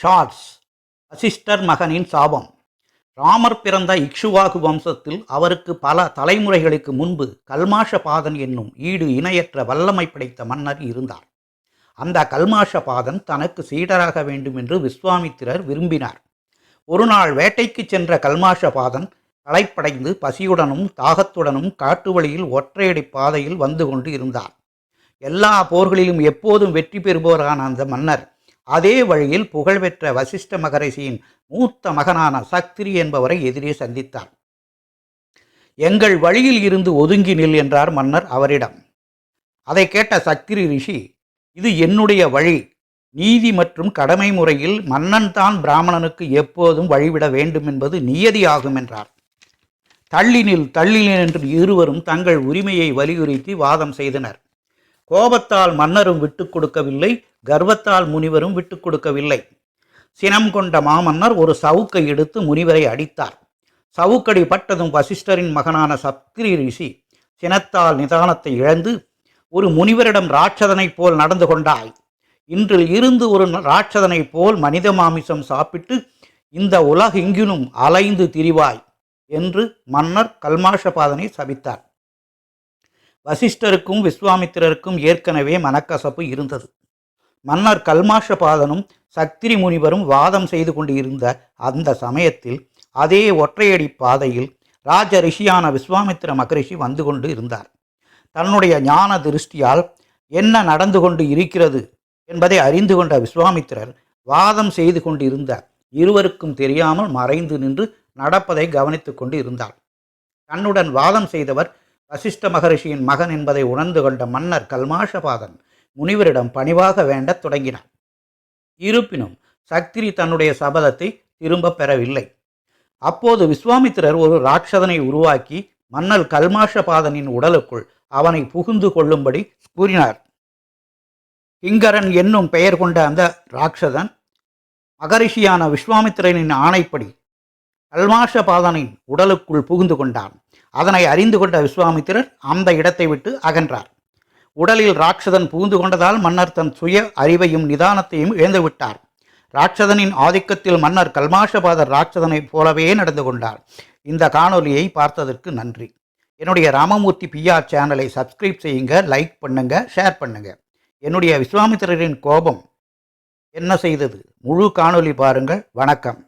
Shorts Vasishta மகனின் சாபம். ராமர் பிறந்த இக்ஷுவாகு வம்சத்தில் அவருக்கு பல தலைமுறைகளுக்கு முன்பு கல்மாஷபாதன் என்னும் ஈடு இணையற்ற வல்லமை படைத்த மன்னர் இருந்தார். அந்த கல்மாஷபாதன் தனக்கு சீடராக வேண்டும் என்று விஸ்வாமித்திரர் விரும்பினார். ஒரு நாள் வேட்டைக்கு சென்ற கல்மாஷபாதன் களைப்படைந்து பசியுடனும் தாகத்துடனும் காட்டு வழியில் ஒற்றையடி பாதையில் வந்து கொண்டு இருந்தார். எல்லா போர்களிலும் எப்போதும் வெற்றி பெறுபவரான அந்த மன்னர் அதே வழியில் புகழ்பெற்ற வசிஷ்ட மகரிஷியின் மூத்த மகனான சக்திரி என்பவரை எதிரே சந்தித்தார் எங்கள் வழியில் இருந்து ஒதுங்கி நில் என்றார் மன்னர் அவரிடம். அதை கேட்ட சக்திரி ரிஷி இது என்னுடைய வழி. நீதி மற்றும் கடமை முறையில் மன்னன் தான் பிராமணனுக்கு எப்போதும் வழிவிட வேண்டும் என்பது நியதியாகும் என்றார். தள்ளினில் தள்ளினில் என்று இருவரும் தங்கள் உரிமையை வலியுறுத்தி வாதம் செய்தனர். கோபத்தால் மன்னரும் விட்டு கொடுக்கவில்லை கர்வத்தால் முனிவரும் விட்டு கொடுக்கவில்லை. சினம் கொண்ட மாமன்னர் ஒரு சவுக்கை எடுத்து முனிவரை அடித்தார். சவுக்கடி பட்டதும் வசிஷ்டரின் மகனான சப்கிரி ரிஷி சினத்தால் நிதானத்தை இழந்து ஒரு முனிவரிடம் ராட்சதனைப் போல் நடந்து கொண்டாய் இன்றில் இருந்து ஒரு ராட்சதனைப் போல் மனித மாமிசம் சாப்பிட்டு இந்த உலகெங்கிலும் அலைந்து திரிவாய் என்று மன்னர் கல்மாஷபாதனை சபித்தார். வசிஷ்டருக்கும் விஸ்வாமித்திரருக்கும் ஏற்கனவே மனக்கசப்பு இருந்தது. மன்னர் கல்மாஷபாதனும் சக்திரி முனிவரும் வாதம் செய்து கொண்டு இருந்த அந்த சமயத்தில் அதே ஒற்றையடி பாதையில் ராஜ ரிஷியான விஸ்வாமித்திர மகரிஷி வந்து கொண்டு இருந்தார். தன்னுடைய ஞான திருஷ்டியால் என்ன நடந்து கொண்டு இருக்கிறது என்பதை அறிந்து கொண்ட விஸ்வாமித்திரர் வாதம் செய்து கொண்டு இருந்த இருவருக்கும் தெரியாமல் மறைந்து நின்று நடப்பதை கவனித்துக் கொண்டு இருந்தார். தன்னுடன் வாதம் செய்தவர் வசிஷ்ட மகரிஷியின் மகன் என்பதை உணர்ந்து கொண்ட மன்னர் கல்மாஷபாதன் முனிவரிடம் பணிவாக வேண்டத் தொடங்கினார் இருப்பினும் சக்திரி தன்னுடைய சபதத்தை திரும்பப் பெறவில்லை. அப்போது விஸ்வாமித்திரர் ஒரு ராட்சதனை உருவாக்கி மன்னர் கல்மாஷபாதனின் உடலுக்குள் அவனை புகுந்து கொள்ளும்படி கூறினார். கிங்கரன் என்னும் பெயர் கொண்ட அந்த ராட்சதன் மகரிஷியான விஸ்வாமித்திரனின் ஆணைப்படி கல்மாஷபாதனின் உடலுக்குள் புகுந்து கொண்டான். அதனை அறிந்து கொண்ட விஸ்வாமித்திரர் அந்த இடத்தை விட்டு அகன்றார். உடலில் ராட்சதன் புகுந்து கொண்டதால் மன்னர் தன் சுய அறிவையும் நிதானத்தையும் இழந்துவிட்டார் ராட்சதனின் ஆதிக்கத்தில் மன்னர் கல்மாஷபாதர் ராட்சதனைப் போலவே நடந்து கொண்டார். இந்த காணொலியை பார்த்ததற்கு நன்றி. என்னுடைய ராமமூர்த்தி பிஆர் சேனலை சப்ஸ்கிரைப் செய்யுங்க லைக் பண்ணுங்க ஷேர் பண்ணுங்க. என்னுடைய விஸ்வாமித்திரரின் கோபம் என்ன செய்தது? முழு காணொலி பாருங்கள். வணக்கம்.